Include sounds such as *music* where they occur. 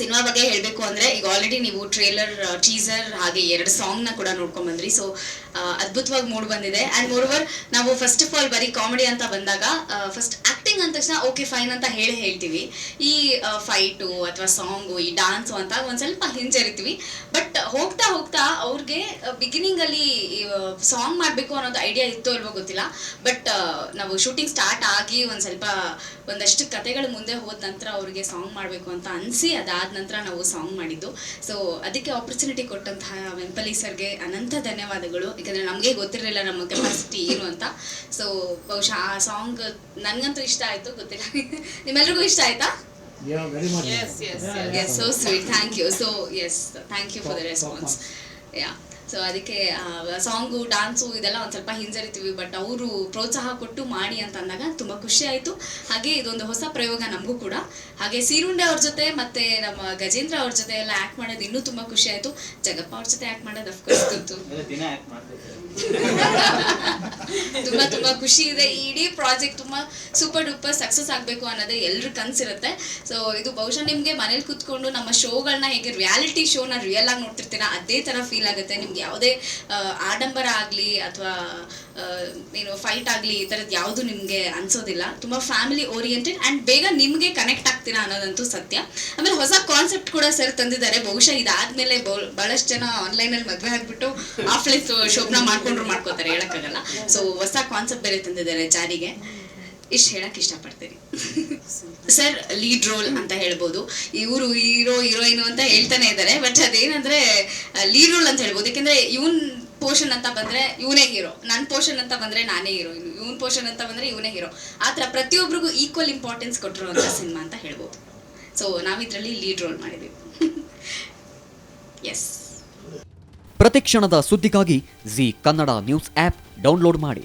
Cinema ಬಗ್ಗೆ ಹೇಳಬೇಕು ಅಂದ್ರೆ ಈಗ ಆಲ್ರೆಡಿ ನೀವು ಟ್ರೇಲರ್ ಟೀಸರ್ ಹಾಗೆ ಎರಡು ಸಾಂಗ್ನ ಕೂಡ ನೋಡ್ಕೊಂಡ್ ಬಂದ್ರಿ. ಸೊ ಅದ್ಭುತವಾಗಿ ಮೂಡ್ ಬಂದಿದೆ. ಅಂಡ್ ಓವರ್ ನಾವು ಫಸ್ಟ್ ಆಫ್ ಆಲ್ ಬರೀ ಕಾಮಿಡಿ ಅಂತ ಬಂದಾಗ ಫಸ್ಟ್ ಆಕ್ಟಿಂಗ್ ಅಂದ ತಕ್ಷಣ ಓಕೆ ಫೈನ್ ಅಂತ ಹೇಳಿ ಹೇಳ್ತೀವಿ. ಈ ಫೈಟು ಅಥವಾ ಸಾಂಗು ಈ ಡಾನ್ಸು ಅಂತ ಒಂದ್ ಸ್ವಲ್ಪ ಹಿಂಜರಿತೀವಿ. ಬಟ್ ಹೋಗ್ತಾ ಹೋಗ್ತಾ ಅವ್ರಿಗೆ ಬಿಗಿನಿಂಗ್ ಅಲ್ಲಿ ಸಾಂಗ್ ಮಾಡ್ಬೇಕು ಅನ್ನೋದು ಐಡಿಯಾ ಇತ್ತೋ ಇಲ್ವೋ ಗೊತ್ತಿಲ್ಲ. ಬಟ್ ನಾವು ಶೂಟಿಂಗ್ ಸ್ಟಾರ್ಟ್ ಆಗಿ ಒಂದ್ ಸ್ವಲ್ಪ ಒಂದಷ್ಟು ಕತೆಗಳು ಮುಂದೆ ಹೋದ ನಂತರ ಅವ್ರಿಗೆ ಸಾಂಗ್ ಮಾಡಬೇಕು ಅಂತ ಅನಿಸಿ ಅದಾದ ನಂತರ ನಾವು ಸಾಂಗ್ ಮಾಡಿದ್ದು. ಸೊ ಅದಕ್ಕೆ ಆಪರ್ಚುನಿಟಿ ಕೊಟ್ಟಂತಹ ವೆಂಪಲಿ ಸರ್ಗೆ ಅನಂತ ಧನ್ಯವಾದಗಳು. ಯಾಕಂದ್ರೆ ನಮಗೆ ಗೊತ್ತಿರಲಿಲ್ಲ ನಮ್ಮ ಕೆಪಾಸಿಟಿ ಏನು ಅಂತ. ಸೊ ಬಹುಶಃ ಆ ಸಾಂಗ್ ನನಗಂತೂ ಇಷ್ಟ ಆಯ್ತು, ಗೊತ್ತಿಲ್ಲ. *laughs* ನಿಮ್ಮೆಲ್ರಿಗೂ ಇಷ್ಟ ಆಯ್ತಾ? Yeah, very much. Yes, yes, Yeah, yes. Yes so sweet thank you so yes thank you for the response ya so ಅದಕ್ಕೆ ಸಾಂಗು ಡಾನ್ಸು ಇದೆಲ್ಲ ಒಂದು ಸ್ವಲ್ಪ ಹಿಂಜರಿತೀವಿ. ಬಟ್ ಅವರು ಪ್ರೋತ್ಸಾಹ ಕೊಟ್ಟು ಮಾಡಿ ಅಂತ ಅಂದಾಗ ತುಂಬ ಖುಷಿ ಆಯಿತು. ಹಾಗೆ ಇದೊಂದು ಹೊಸ ಪ್ರಯೋಗ ನಮಗೂ ಕೂಡ. ಹಾಗೆ ಸೀರುಂಡೆ ಅವ್ರ ಜೊತೆ ಮತ್ತೆ ನಮ್ಮ ಗಜೇಂದ್ರ ಅವ್ರ ಜೊತೆ ಎಲ್ಲ ಆ್ಯಕ್ಟ್ ಮಾಡೋದು ಇನ್ನೂ ತುಂಬ ಖುಷಿ ಆಯಿತು. ಜಗಪ್ಪ ಅವ್ರ ಜೊತೆ ಆ್ಯಕ್ಟ್ ಮಾಡೋದು ಅಫ್ಕೋರ್ಸ್ ಗೊತ್ತು. *laughs* ತುಂಬಾ ತುಂಬಾ ಖುಷಿ ಇದೆ. ಈ ಇಡೀ ಪ್ರಾಜೆಕ್ಟ್ ತುಂಬಾ ಸೂಪರ್ ಡೂಪರ್ ಸಕ್ಸಸ್ ಆಗಬೇಕು ಅನ್ನೋದೇ ಎಲ್ರ ಕನ್ಸಿರುತ್ತೆ. ಸೊ ಇದು ಬಹುಶಃ ನಿಮ್ಗೆ ಮನೇಲಿ ಕೂತ್ಕೊಂಡು ನಮ್ಮ ಶೋಗಳನ್ನ ಹೇಗೆ ರಿಯಾಲಿಟಿ ಶೋನ ರಿಯಲ್ ಆಗಿ ನೋಡ್ತಿರ್ತೀರಾ, ಅದೇ ತರ ಫೀಲ್ ಆಗುತ್ತೆ. ನಿಮ್ಗೆ ಯಾವುದೇ ಆಡಂಬರ ಆಗಲಿ ಅಥವಾ ಏನು ಫೈಟ್ ಆಗಲಿ ಈ ಥರದ್ದು ಯಾವುದು ನಿಮಗೆ ಅನ್ಸೋದಿಲ್ಲ. ತುಂಬ ಫ್ಯಾಮಿಲಿ ಓರಿಯೆಂಟೆಡ್ ಆ್ಯಂಡ್ ಬೇಗ ನಿಮಗೆ ಕನೆಕ್ಟ್ ಆಗ್ತೀರಾ ಅನ್ನೋದಂತೂ ಸತ್ಯ. ಆಮೇಲೆ ಹೊಸ ಕಾನ್ಸೆಪ್ಟ್ ಕೂಡ ಸರ್ ತಂದಿದ್ದಾರೆ. ಬಹುಶಃ ಇದಾದ್ಮೇಲೆ ಬಹು- ಬಹಳಷ್ಟು ಜನ ಆನ್ಲೈನಲ್ಲಿ ಮದುವೆ ಆಗ್ಬಿಟ್ಟು ಆಫ್ಲೈನ್ ಶೋಭನ ಮಾಡ್ಕೊಂಡ್ರು ಮಾಡ್ಕೋತಾರೆ, ಹೇಳಕ್ಕಾಗಲ್ಲ. ಸೊ ಕಾನ್ಸೆಪ್ಟ್ ಬೇರೆ ತಂದಿದ್ದಾರೆ ಜಾರಿಗೆ. ಇಷ್ಟು ಹೇಳಕ್ ಇಷ್ಟಪಡ್ತೀನಿ. ಸರ್ ಲೀಡ್ ರೋಲ್ ಅಂತ ಹೇಳ್ಬೋದು. ಇವರು ಹೀರೋ ಹೀರೋಯಿನ್ ಅಂತ ಹೇಳ್ತಾನೆ ಇದ್ದಾರೆ ಬಟ್ ಅದೇನಂದ್ರೆ ಲೀಡ್ ರೋಲ್ ಅಂತ ಹೇಳ್ಬೋದು. ಯಾಕಂದ್ರೆ ಇವನ್ ಪೋರ್ಷನ್ ಅಂತ ಬಂದ್ರೆ ಇವನೇ ಹೀರೋ ನನ್ನ ಪೋರ್ಷನ್ ಅಂತ ಬಂದ್ರೆ ನಾನೇ ಹೀರೋಯಿನ್ ಇವನ್ ಪೋರ್ಷನ್ ಅಂತ ಬಂದ್ರೆ ಇವನೇ ಹೀರೋ ಆತರ ಪ್ರತಿಯೊಬ್ಬರಿಗೂ ಈಕ್ವಲ್ ಇಂಪಾರ್ಟೆನ್ಸ್ ಕೊಟ್ಟಿರುವಂತ ಸಿನಿಮಾ ಅಂತ ಹೇಳ್ಬೋದು. ಸೊ ನಾವಿದ್ರಲ್ಲಿ ಲೀಡ್ ರೋಲ್ ಮಾಡಿದೀವಿ ಎಸ್ *laughs* ಪ್ರತಿಕ್ಷಣದ ಸುದ್ದಿಗಾಗಿ Zee Kannada news app download ಮಾಡಿ.